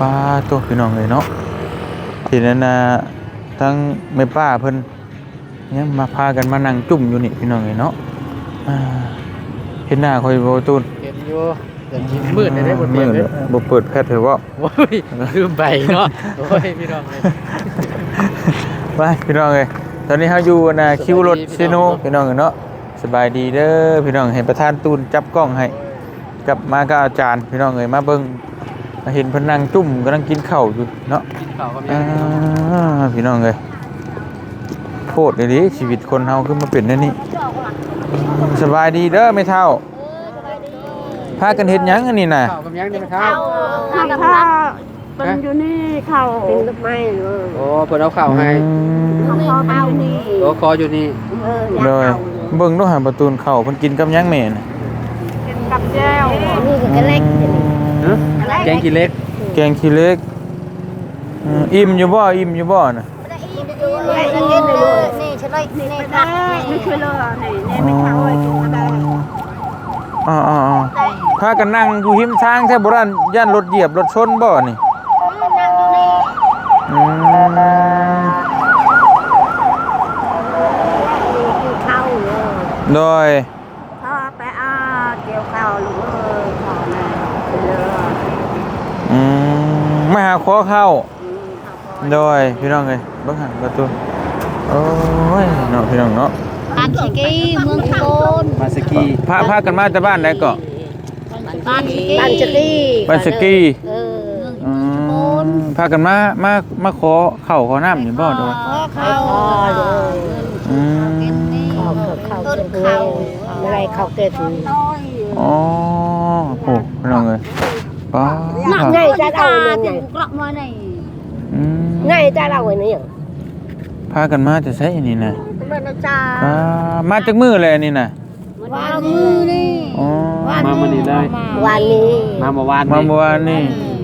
ป้าตัวพี่น้องเลยเนาะทีนั้นนะทั้งแม่ป้าเพิ่นยังมาพากันมานั่งจุ่มอยู่นี่พี่น้องเลยเนาะอ่าเห็นหน้าคอยบ่ตูนเห็นอยู่แต่กินมืดได้ได้บนเตีมืยงดเลยบ่เปิดแพทย์เถอะว่าโอ้ยลืมไปเนาะโอ้ยพี่น้องเลยไปพี่น้องเลยตอนนี้เขาอยู่นะคิวรถเซโนพี่น้องเนาะสบายดีเด้อพี่น้องเห็นประธานตูนจับกล้องให้กลับมากับอาจารย์พี่น้องเลยมาเบิ่ง เห็นเพนนังจุ่มกำลังกินข้าวอยู่เนาะกินข้าวกับอ่ายังพี่น้องเลยโคตรเลยดิชีวิตคนเฮาขึ้นมาเป็นแนั่นนี่สบายดีเด้อไม่เท่าพากันเห็นยังอันนี้น่ะข้าวกับยังได้ไหมครับข้าวข้าวเป็นอยู่นี่ข้าวเป็นลูกไม้เลยโอ้เพิ่นเอาข้าวให้อืมข้าวข้าวนี่โอ้คออยู่นี่เออเลยเบิ่งดูหาประตูนเข้าเพิ่นกินกับหยังแม่น่ะกินกับแก้วนี่คือกระเล็กฮะ แกงขี้เล็ก แกงขี้เหล็กอืมอิ่มอยู่บ่อิ่มอยู่บ่น่ะไม่กินเลยนี่ฉันเลยนี่ไม่ได้ไม่ช่วยเลยนี่นี่ไม่เข้าเลยกินไม่ได้อ๋ออ๋ออ๋อพากันนั่งอยู่หิมทางแท้บ่ร้านย่านรถเหยียบรถชนบ่นี่อืมกินข้าวเลยโดยพ่อไปอ้าเกี่ยวข้าวลูกเอ้ยข้าวนะกินเลย อืมมาหาขอเข้า โดยพี่น้องเอ้ยเบิ่งหันประตูโอ้ยเนาะพี่น้องเนาะบ้านสกีเมืองสกลมาสกีพาพากันมาแต่บ้านใดก็บ้านสกีบ้านจะดีบ้านสกีเอออืมพากันมามามาขอข้าวขอน้ำนี่บ่โดยข้าวเลยอืมข้าวข้าวเก็บข้าวอะไรข้าวเก็บอ๋อโอ้พี่น้องเอ้ย ป้าไงจะเอาเงินไงกลับมาในอืมไงจะเอาเงินนี่อย่างพากันมาจะใช้อันนี้นะเป็นจ้าอ่ามาจากมือเลยอันนี่นะวางมือนี่อ๋อ มามื้อนี้เลยวันนี้มาเมื่อวานมาเมื่อวานนี่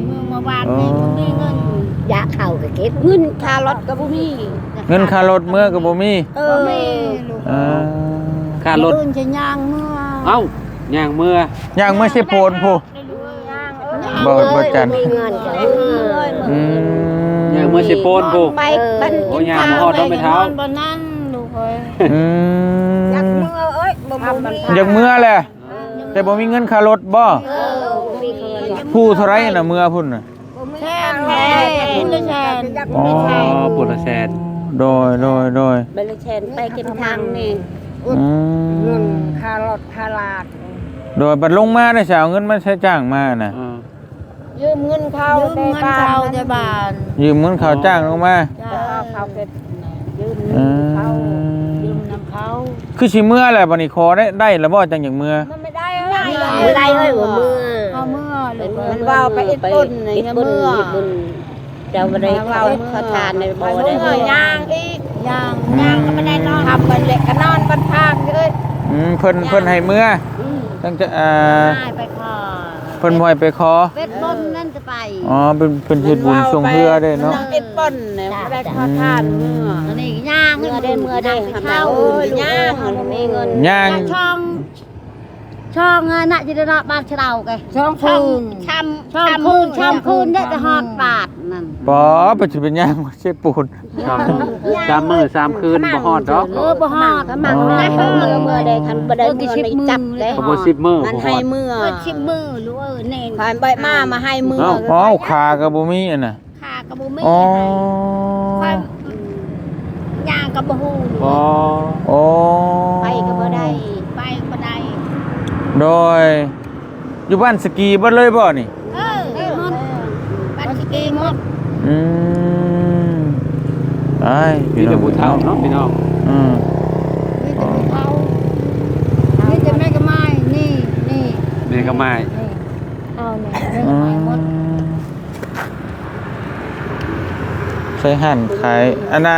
มือมาวางนี่บ่มีเงินยาข้าวก็เก็บเงินค่ารถก็บ่มีเงินค่ารถเมื่อกับบ่มีเอบ่อมีลูกอ่าค่ารถอื่นจะย่างเมื่อเอ้าย่างเมื่อ ย่างเมื่อใช่โพนผู้ บ่บ่จันมีเงินก็เอออืมย่างเมื่อสิโปนผู้ ไปบันโอ้ย่างมาฮอดดอกไม้เท้าบ่นั่นลูกเอ้ยอือยากมเมื่อเอ้ยบ่มีอยากเมื่อแหละแต่บ่มีเงินค่ารถบ่เออบ่มีเงินผู้เท่าไหรน่ะเมื่อพุ่นน่ะแช่แช่คุณละแช่อ๋ออ๋อปุถแสนโดยโดยโดยไปเลยแชนไปเก็บทางนี่อืเงินมค่ารถค่าลาดโดยบัดลงมาได้สาวเงินมาใช้จ้างมาน่ะ อ่า ยืมเงินเขายืมเงินเขาจะบานยืมเงินเขาจ้างลงมาจ้าเขาเก็บยืมอืเขายืมมน้ำเขาคือสิเมื่อแหละบัดนี้ขอได้ได้แล้วบ่จังอย่างเมื่อมันไม่ได้เอ้ยไม่ได้เอ้ยว่าเมื่อเอาเมื่อลูกมันว่าไปอิดปุ่นนี่เมื่อเจ้าบ่ได้เขาเขาทานในบ่ได้เมื่อย่างอีกย่างย่างก็ไม่ไม่ได้ได้นนออนนทำบันเล็กก็นอนบันพางเลยอืมเพิ่นเพิ่นให้เมื่อตั้งจะอ่าได้ไปขอ เพิ่นบ่ให้ไปขอเวทมนต์นั่นจะไปอ๋อเป็นเป็นเฮ็ดบุญส่งเรือได้เนาะอิดปุ่นเนี่ยบ่ได้เขาทานเมื่ออันนี้ย่างเมื่อได้เมื่อได้ไปทำเข้าโอ้ยย่างมันมีเงินย่างช่องช่องอะน่ะจิตระบาดเฉลาไงช่องคืนช้ำช่องคืนช่องคืนได้แต่ฮอดบาทนั่นปอปัจจุบันย่างบ่ใช่ปูน สามสามมื้อสามคืนบ่ฮอดดอกเออบ่ฮอดก็มันได้เมื่อเมื่อได้คันบ่ได้เมื่อไม่จับได้ก็บ่สิบมื้อมันบ่ฮให้อดเมื่อเออชิบมือหรือว่าเออเน่นผ่านใบมามาให้เมื่อเอ้าอ๋อขาก็บ่มีอันน่ะขากระบุไม่อ๋อค่อยย่างกระบูบ่โอ้ไปก็บ่ได้ไปบ่ได้โดยอยู่บ้านสกีบ่เลยบ่นี่เออเออหมดบัตรสกีหมดอืม ไอ้มีแต่ผู้เฒ่าเนาะพี่น้องอืมมีแต่ภูเขามีแต่แม่กระไม้นี่นี่แม่ก็ไม้นี่เอาเนี่ยแม่กอืระไม้หมดมใช้หั่นขายอันน่ะ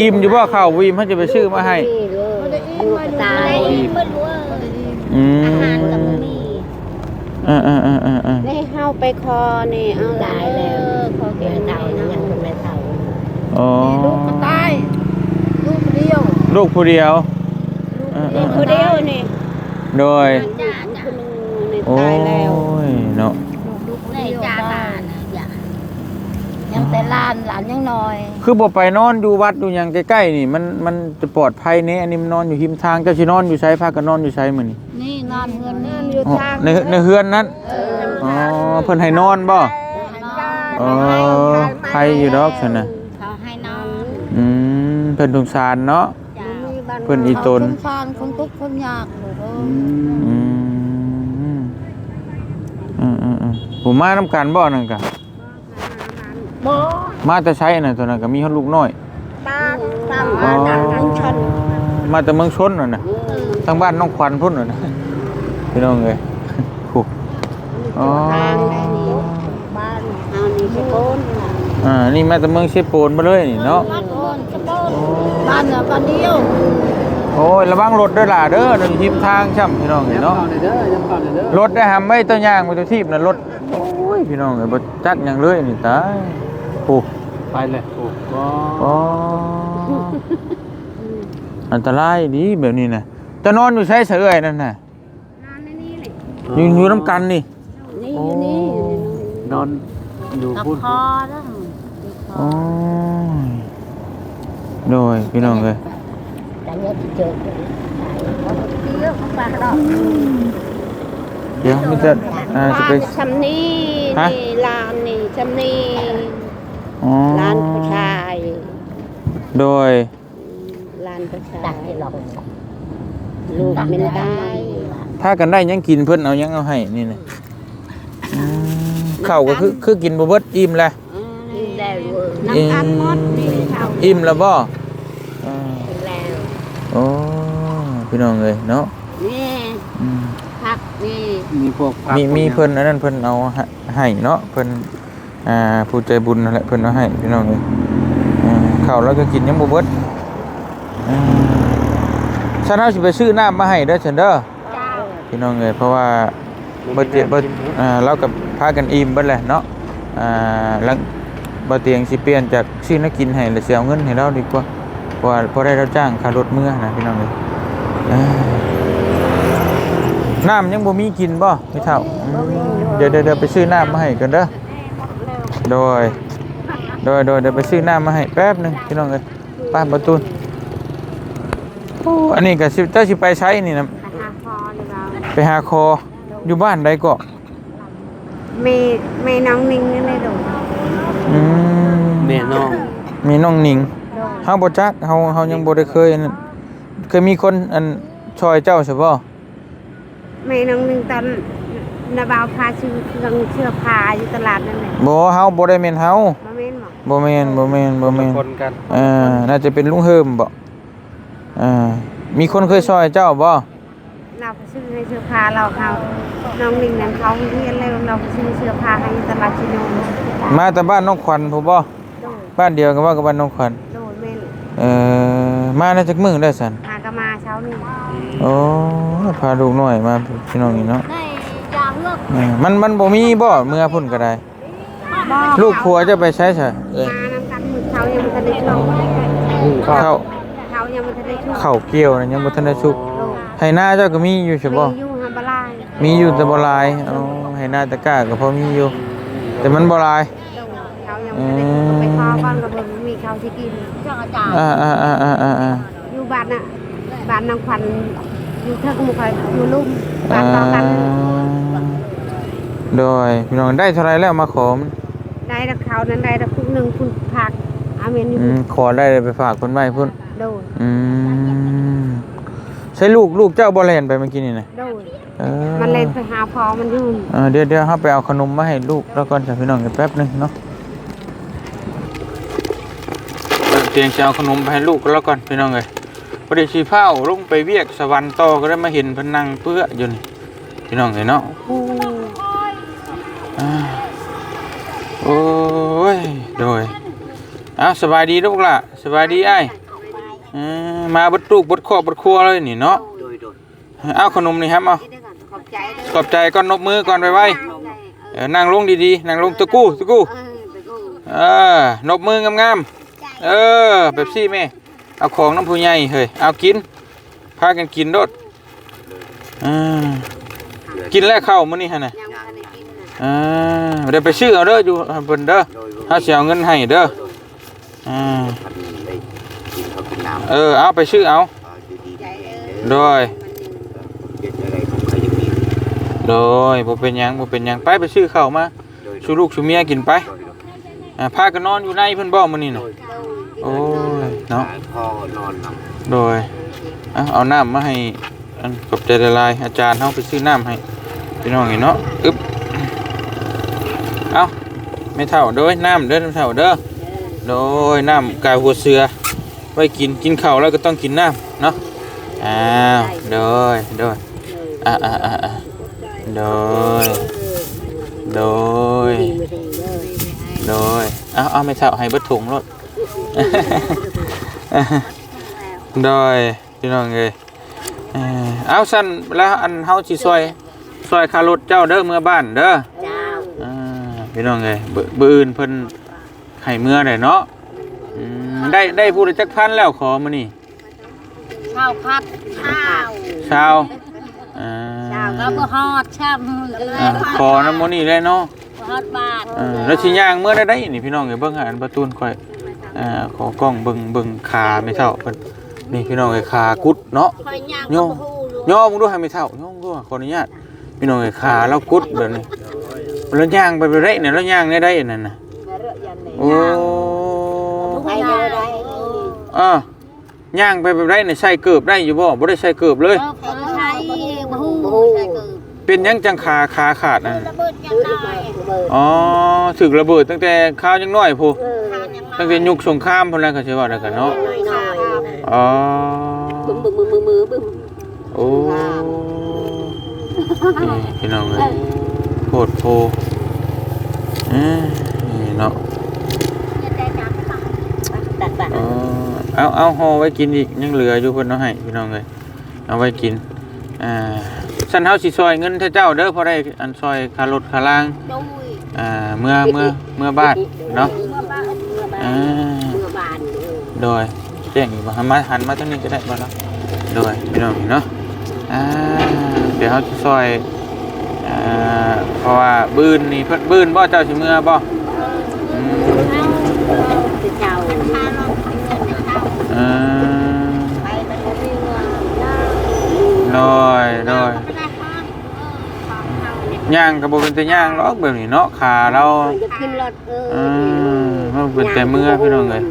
อิ่มอยู่บ่ข้าววิมเขาจะไปซื้อมาให้นี่เลยบ่ได้อิ่มบ่ตาได้ยอิ่มบ่รู้ว่าบ่ได้อิ่มอืมอาหารก็บ่มีอ่าอ่าอ่าอ่าอ่าได้เฮาไปคอนี่เอาหลายแล้วขอเก็บเต่ายังเป็นไม่เต่า อ๋อ นี่ลูกก็ตายลูกเดียว ลูกผู้เดียวอ่านี่อ่าผู้เดียวนี่โดยจ้าจ้าคนนึงนี่โอ้ตายแล้วยเนาะลูกในเดียวจ้าตาตายนะอย่าานหลานยังน้อยคือบ่ไปนอนอยู่วัดอยู่หยังใกล้ๆนี่ มันมันจะปลอดภัยแนี่อันนี้มันนอนอยู่หิมทางเจ้าสินอนอยู่ไสพากันนอนอยู่ไสมื้อนี้นี่นอนเฮือนนี่อยู่อ๋อทางในในเฮือนนั้นอ๋อเพิ่นให้นอนบ่อ๋อใครอยู่ดอกซั่นน่ะเขาให้นอนอืมเพิ่นสงสารเนาะ จ้าเพิ่นอีตน สงสารคนทุกข์คนยากลูกเอ้ยอืมอืมอืมอืมผมมาน้ำกันบ่นั่นกะบ่มาแต่ใช้น่ะตัวนั้นก็มีเฮาลูกน้อย ตาตามมาจากทางชนมาแต่เมืองชนน่ะนะทางบ้านน้องควันพุ่นน่ะนะพี่น้องเอ้ยผูกอ๋อทางได้นี่บ้านเฮานี่สิโกนอ่านี่มาแต่เมืองเชโปนมาเลยนี่เนาะ บ้านโอนกระโดน บ้านเนี่ยบ้านเดียวโอ้ยระวังรถด้วยล่ะเด้อนั่นทิมทางช่ำพี่น้องยัเอ้ยงเนาะเข้าในเด้อยังเข้าในเด้อรถได้หำไม่ตัวย่างไปตัวทีบน่ะรถโอ้ยพี่น้องเอ้ยบ่จักหยังเลยนี่ตายโอ้ไปเลยโอ้ก็อ๋ออันตรายดีแบบนี้นะจะนอนอยู่ใช้เสือเอ้ยนั่นน่ะนอนในนี่แหละอยู่อยู่น้ำกันนี่นี่อยู่นี่นอนอยู่กับพุ่นคอแล้วโอ้ย โดยพี่น้องเลยแต่เนี่ยที่เจอเยอะปากดอกเดี๋ยวมิจะอ่าจะไปชำนี่ฮะนี่ลานนี่ชำนี่อ๋อลานผู้ชาย โดยลานผู้ชาตักยให้ลองลูกมันได้ ถ้ากันได้หยังกินเพิ่นเอาหยังเอาให้นี่นะอืมข้าวก็คือคือกินบ่เบิดอิ่มแล้วกินแล้ว น้ำตาลมดนี่เขาอิ่มแล้วบ่อ่ากินแล้วโอ้พี่น้องเลยเนาะนี่อืมผักนี่มีพวกผักมีมีพวกเพิ่นอันนั้นเพิ่นเอาให้ให้เนาะเพิ่นอ่าผู้ใจบุญนั่นแหละเพิ่นเอาให้พี่น้องเอ้ยอ่าข้าวแล้วก็กินยังบ่เบิดอ่าฉันเอาสิไปซื้อน้ำมาให้เด้อฉันเด้อ เจ้าพี่น้องเอ้ยเพราะว่าบ่เตียบ่อ่าเรากับพากันอิ่มเบิดแหละเนาะอ่าแล้ว บ่เตียงสิเปลี่ยนจากซื้อน้ากินให้แล้วสิเอาเงินให้เราดีกว่าเพราะว่าพอได้เราจ้างค่ารถเมื่อนะพี่น้องเอ้ยอ่าน้ำยังบ่มีกินบ่พี่เฒ่าเดี๋ยวเดี๋ยวเดี๋ยวไปซื้อน้ำมาให้กันเด้อโดยโดยโดยเดี๋ยวไปซื้อน้ำมาให้แป๊บหนึงพี่น้องเอ้ยป้าประตูอ้อันนี้ก็สิเจ้าสิไปใช้นี่นะไปหาคออยู่บ้านใดก็มเมน้องนิ่งนี่เลยดู แม่น้อง มีน้องหนิงเฮาบ่จักเฮาเฮายังบ่ได้เคยอันนั้นเคยมีคนอันช่วยเจ้าใช่บ่เมน้องนิ่งตอนนาบาวพาซื้อเครื่องเสื้อผ้าอยู่ตลาดนั่นแหละบ่เฮาบ่ได้แม่นเฮามาเม่นบอกบ่แม่นบ่แม่นบ่แม่นคนกันเอ่าน่าจะเป็นลุงเฮิมบ่อ่ามีคนเคยช่วยเจ้าบ่เราไปซื้อให้เสื้อผ้าเราเขาน้องนิ่งนั้นเขาเรียนเลยเราไปซื้อเสื้อผ้าให้ตลาดชิโนมาแต่บ้านน้องขวัญผู้บ่โดย บ้านเดียวกันว่ากับบ้านน้องขวัญโดยเม่นเอ่อมาได้จักมื้อได้สันหากะมาเช้านี้โอ้พาลูกน้อยมาพี่น้องนี่เนาะได้ยางเลือกเออมันมันบ่มีบ่เมื่อพุ่นก็ได้ บอกลูกผัวจะไปใช้ซะเอ้ยมาน้ำกันมือเขายังไม่ทันได้ชุบเข้าเขายังไม่ทันได้ชุบเข้าเกี่ยวนะยังบ่ทันได้สุกให้หน้าเจ้าก็มีอยู่ใช่บ่ มีอยู่ฮัมบาลายมีอยู่แต่บ่หลายเอาให้หน้าตะกร้าก็พอมีอยู่ แต่มันบ่หลายเขา ยังไม่ได้ชุบไปพอก่อนกับผมมีเขาที่กินเจ้าอาจารย์อ่าอ่าอ่าอ่าอ่าอ่าอยู่บ้านน่ะบ้านนางขวัญอยู่เทิงหมุคอยอยู่ลุ่มบ้าอ่านต่อกันโดยพี่น้องได้เท่าไหรแล้วมาขอมได้แต่เขานั้นได้แต่คุกหนึ่งคุณผักอาเมนอยู่อืมขอได้เลยไปฝากคนไว้พุ่นโดยอืมใช่ลูกลูกเจ้าบ่แล่นไปเมื่อกี้นี่นะโดยเออมันเล่นไปหาพอมันอยู่เออเดี๋ยวเดี๋ยวเราไปเอาขนมมาให้ลูกแล้วก่อนจะพี่น้องกันแป๊บหนึงเนาะ เตียงจะเอาขนมไปให้ลูกแล้วก่อนพี่น้องเลยพอดีชีเผาลงไปเวียกสวรรค์ต่อก็ได้มาเห็นพนังเปื้ออยู่นี่พี่น้องเลยเนาะโอ้ยโดยอ้าวสบายดีลูกล่ะสบายดีไอ้มาบดลูกบดครอบบดครัวเลยนี่เนาะเอาขนมนี่ครับเอาขอบใจก่อนนบมือก่อนไปไว้นั่งลงดีๆนั่งลงตะกู้ตะกู้เออตะกูเออนบมืองามๆ เออแบบซี่แม่ เอาของน้ำผู้ใหญ่เฮ้ยเอากิน พากันกินโดดอ่ากินแล้วเข้าวมื้อนี้ฮะน่ะยังไม่ทันได้กินน่ะอ่าเดี๋ยวไปซื้อเอาเด้ออยู่เพิ่นเด้อถ้าสิเอาเงินให้เด้ออ่าพันได้กินเขากินน้ำเออเอาไปซื้อเอาดีดีใจเอ้ยโดยเย็นอะไรของใครจะมีโดยบ่เป็นหยังบ่เป็นหยังไปไปซื้อข้าวมาโดยชูลูกชูเมียกินไป อ่าพากันนอนอยู่ในเพิ่นบ่มื้อนี้น่ะโอ้ยเนาะพ่อนอนนำโดยเอาเอาน้ำมาให้อันกับใจละลายอาจารย์เฮาไปซื้อน้ำให้พี่น้องเห็นเนาะอึ๊บเอาไม่เท่าโดยน้ำเด้อไม่เท่าเด้อโดยน้ำกายหัวเสือไว้กินกินข้าวแล้วก็ต้องกินน้ำเนาะอ้าวโดยโดยอ่าอ่าอ่าอ่าโดยโดย โดยเอาเอาไม่เท่าให้เบิดถุงรถโดยพี่น้องเอ้ยเอ่อเอาสั้นแล้วอันเฮาสิซอยซอยคารถเจ้าเด้อเมื่อบ้านเด้อเจ้าอ่าพี่น้องเอ้ยเบเบื่ออื่นเพิ่นให้เมื่อได้เนาะอืมได้ได้ผู้ละจักพันแล้วขอมานี่ข้าวพัดข้าวเช้าอ่าแล้วก็ฮอดช่ำเลยอ่าขอน้ำมนี่เลยเนาะ ฮอดบาทอ่าแล้วสิย่างเมื่อได้ได้นี่พี่น้องเอ้ยเบิ่งหาอันประตูนค่อยอ่าขอกล้องเบิ่งเบิ่งขาไม่เท่าเพิ่นนี่พี่น้องเอ้ยขากุดเนาะ คอยย่างโยมโยมมึงดูให้ไม่เท่าโยมดูขออนุญาตพี่น้องไอ้ขาแล้วกุดแบบนี้แล้วย่างไปไปได้เนี่ยแล้วย่างได้ได้นั่นน่ะโอ้ไปเลยได้อ่าย่างไปไปได้เนี่ยใส่เกือบได้อยู่บ่บ่ได้ใส่เกือบเลย เออใช้บฮูใช้เกิดเป็นหยังจังขาขาขาดนั่นระเบิด ยังได้อ๋อถึกระเบิดตั้งแต่ข้าวยังน้อยพูตั้งแต่ยุคสงครามพุ่นแล้วก็สิว่าได้กันเนาะอ๋อบึ้มบึ้มมือมือมือบึ้มโอ้พี่น้องเอ้ยโคตรโพอืมนี่เนาะเอาเอาห่อไว้กินอีกยังเหลืออยู่เพิ่นเอาให้พี่น้องเลยเอาไว้กินอ่า สันเฮาสิซอยเงินเท่าเจ้าเด้อพอได้อันซอยคารถคาล่างดูอ่าเมื่อเมื่อเมื่อบ้านเนาะเมื่อบ้านเมื่อบ้าอ่านเมื่อบ้านโดยแจ้งอยู่บ่หันมาหันมาทางนี้ก็ได้บ่ล่ะโดยพี่น้องเนาะอ่าเดี๋ยวเฮาสิซอยอ่าเพราะว่าบืนนี่เพิ่นบืนบ่เจ้าสิเมื่อบ่อืมเจ้าพาเราเงินเจ้าอ่าไปมันก็มีเงินเจ้าโดยโดย ย่างก็บ่เป็นแต่ย่างหรอกแบบนี้เนาะขาเราจะขึ้นรถเออืมมันเป็นแต่เมื่อพี่น้องเอ้ย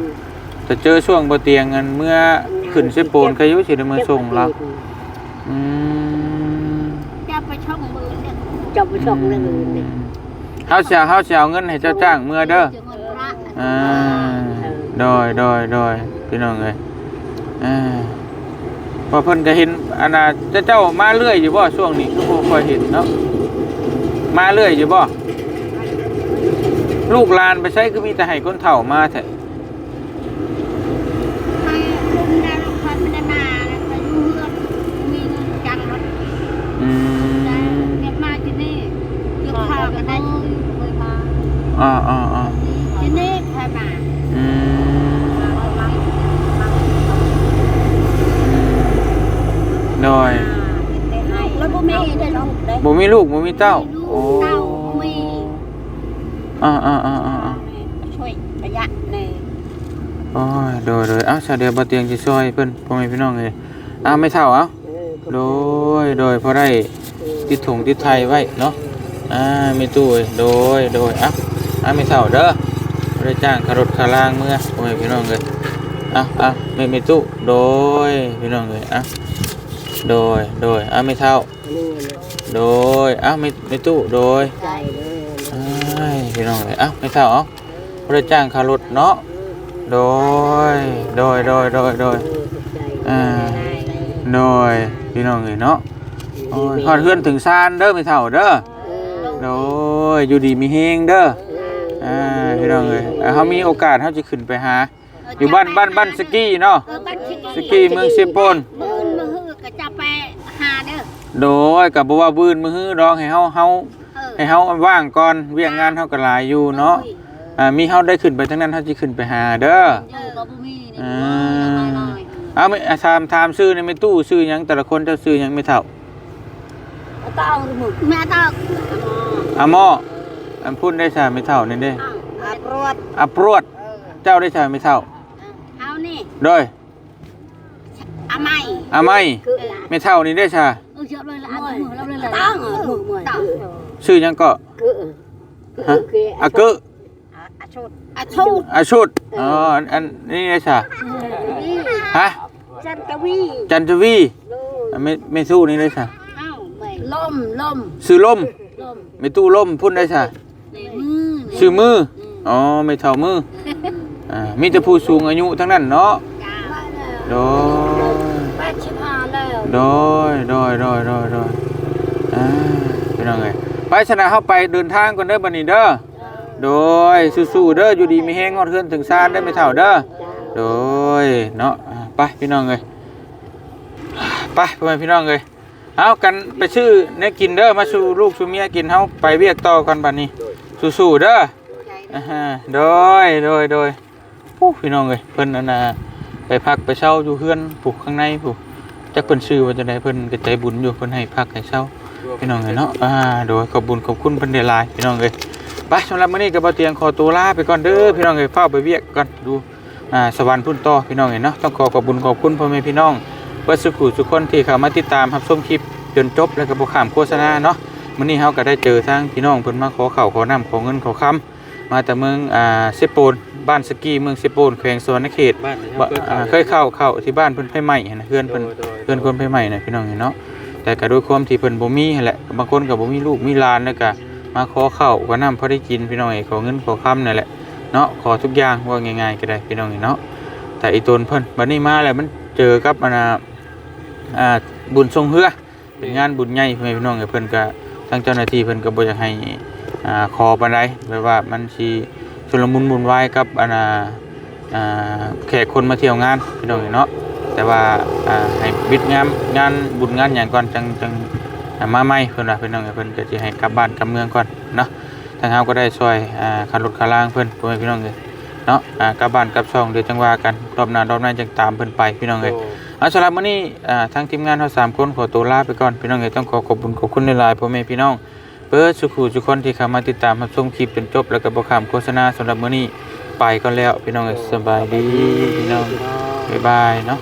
แต่เจอช่วงบ่เตียงกันเมื่อขึ้นเสิโปนใครอยู่สิได้มาส่งเราอืมจะไปช่องมือเนี่ยจะไปช่องมือเนี่ยเฮาสิเอาเฮาสิเอาเงินให้เจ้าจ้างเมื่อเด้ออ่าโดยโดยโดยพี่น้องเอ้ยอ่าพอเพิ่นก็เห็นอันน่ะเจ้าเจ้ามาเรื่อยอยู่บ่ช่วงนี้คือบ่ค่อยเห็นเนาะ มาเรื่อยอยู่บ่ลูกหลานไปใช้คือมีแต่ให้คนเฒ่ามาแท้ให้ลุงได้ลูกพันไม่ได้มาแล้วไปอยู่เฮือนมีเงินจังรถอืได้มเก็บมาที่นี่เก็บข้าวกันได้เคยมาอ่าอ่าอ่าที่นี่ใครมาอืมโดยแล้วบ่มีได้ลูกได้บ่มีลูกบ่มีเต้าโอ้เต้ามีอ่าอ่าอ่าอ่าอ่าช่วยประหยัดในโอ้ยโดยโดยเอ้าซะเดี๋ยวบ่เตียงสิซอยเพิ่นพ่อแม่พี่น้องเอ้ยอ้าวไม่เท่าเอ้าโดยโดยพอได้ติดถุงติดไทยไว้เนาะอ่ามีตู้เอ้ยโดยโดยเอ้าอ้าไม่เท่าเด้อบ่ได้จ้างคารถคาล่างเมื่อพ่อแม่พี่น้องเอ้ยเอ้าเอ้าไม่มีตู้โดยพี่น้องเอ้ยเอ้าโดยโดยอ้าไม่เท่า โดยอ้าวไม่ไม่ตู้โดยใจเลยอ้ายพี่น้องเลยอ้าวไม่เท่าเอ้าบริจ้างคารถเนาะโดยโดยโดยโดยโดยอ่าโดยพี่น้องเลยเนาะโอ้ยฮอดเฮือนถึงซานเด้อไม่เท่าเด้อโดยอยู่ดีมีเฮงเด้ออ่าพี่น้องเลยอ่าเขามีโอกาสเขาจะขึ้นไปหาอยู่บ้านบ้านบ้านสกี้เนาะเออบ้านชิสกี้เมืองเซโปน มือมือฮือก็จะไปหาเด้อ โดยกับบ่ว่าบืนมือฮื้อดอกให้เฮาเฮาเออให้เฮาว่างก่อนเวียงงานเฮาก็หลายอยู่เนาะอ่ามีเฮาได้ขึ้นไปทั้งนั้นเฮาสิขึ้นไปหาเด้อเออก็บ่มีนี่อ่าน้อยเอาไม่อะถามถามชื่อในไม่ตู้ชื่อหยังแต่ละคนเจ้าชื่อหยังไม่เท่าๆก็เอาหมึกแม่ตอกอะหมอเอันพูดได้ชาไม่เท่านี่เด้อาปรวดอัปรวดเจ้าได้ชาไม่เท่าเฮานี่โดยอาไม่อาไม่คือไม่เท่านี่ได้ชา เออเชื่อเลยละมือเราเลยละตั้งมือมือตั้งชื่อหยังก็คือฮะอาเกะอาชุดอาชุดอาชุดอ๋ออันอันนี่ได้ชาฮะจันทวีจันทวีอันไม่ไม่สู้นี่ได้ชาเอ้าไม่ล่มล่มซื้อล่มล่มไม่ตู้ล่มพุ่นได้ชามือซื้อมืออ๋อไม่เท่ามืออ่ามีแต่ผู้สูงอายุทั้งนั้นเนาะโดย แปดสิบห้าแล้ว โดยโดยโดยโดยโดยอ่าพี่น้องเอ้ไปชนะเข้าไปเดินทางก่อนเด้อบัดนี้เด้อโดยสู้ๆเด้ออยู่ดีมีแห้งงอดเทือนถึงซานได้ไม่เท่าเด้อโดยเนาะไปพี่น้องเอ้ยไปพ่อแม่พี่น้องเอ้ยเอากันไปชื่อเนกินเด้อมาสู่ลูกสู่เมียกินเฮาไปเวียกต่อกันบัดนี้สู้ๆเด้ออ่าฮะโดยโดยโดยพี่น้องเอ้ยเพิ่นอันน่ะไปพักไปเช่าอยู่เฮือนผูกข้างในผูก จักเพิ่นชื่อว่าจะได้เพิ่นก็ใจบุญอยู่เพิ่นให้พักให้เช้าพี่น้องเอ้ยเนาะอ่าโดยขอบบุญขอบคุณเพิ่นได้หลายพี่น้องเอ้ยไปสำหรับมื้อนี้ก็บ่เตียงขอตัวลาไปก่อนเด้อพี่น้องเอ้ยเฝ้าไปเวียกก่อนดูอ่าสวรรค์พุ่นต่อพี่น้องเอ้ยเนาะต้องขอขอบบุญขอบคุณพ่อแม่พี่น้องเบิดสุขุทุกคนที่เข้ามาติดตามรับชมคลิปจนจบแล้วก็บ่ข้ามโฆษณาเนาะมื้อนี้เฮาก็ได้เจอทางพี่น้องเพิ่นมาขอข้าวขอน้ำขอเงินขอคำ มาแต่เมืองอ่าเซโปนบ้านสกีเมืองเซโปนแขวงสวรรณเขตบ้านบ่อ่าเคยเข้าเข้าที่บ้านเพิ่นไผใหม่หั้นนะเฮือนเพิ่นเพื่อนคนไปใหม่นะพี่น้องเนาะแต่ก็ด้วยความที่เพิ่นบ่มีหั่นแหละบางคนก็บ่มีลูกมีหลานแล้วก็มาขอข้าวขอน้ำพอได้กินพี่น้องเอ้ยขอเงินขอคำนั่นแหละเนาะขอทุกอย่างว่าง่ายๆก็ได้พี่น้องเอ้ยเนาะแต่อีตนเพิ่นบัดนี้มาแล้วมันเจอกับอันน่ะอ่าบุญทรงเฮือเป็นงานบุญใหญ่พ่อแม่พี่น้องเอ้ยเพิ่นก็ทางเจ้าหน้าที่เพิ่นก็บ่อยากให้ อ่าขอปานใดแบบว่ามันสิชุลมุนวุ่นวายกับอันน่ะอ่าแขกคนมาเที่ยวงานพี่น้องเอ้ยเนาะแต่ว่าอ่าให้บิดงานงานบุญงานอย่างก่อนจังจังอ่ามาใหม่เพิ่นว่าเพิ่นน้องเพิ่นก็สิให้กลับบ้านกลับเมืองก่อนเนาะทางเฮาก็ได้ช่วยอ่าคันรถคันล่างเพิ่นพ่อแม่พี่น้องเอ้ยเนาะอ่ากลับบ้านกลับช่องเดี๋ยวจังว่ากันรอบหน้ารอบหน้าจังตามเพิ่นไปพี่น้องเอ้ยเอาสำหรับมื้อนี้อ่าทางทีมงานเฮาสามคนขอตัวลาไปก่อนพี่น้องเอ้ยต้องขอขอบคุณขอบคุณหลายๆพ่อแม่พี่น้อง เปิดสุขูทุกคนที่เข้ามาติดตามรับชมคลิปจนจบ แล้วก็บ่ข้ามโฆษณาสำหรับมื้อนี้ไปก่อนแล้วพี่น้องเอ้ยสบายดีพี่น้องบ๊ายบายเนาะ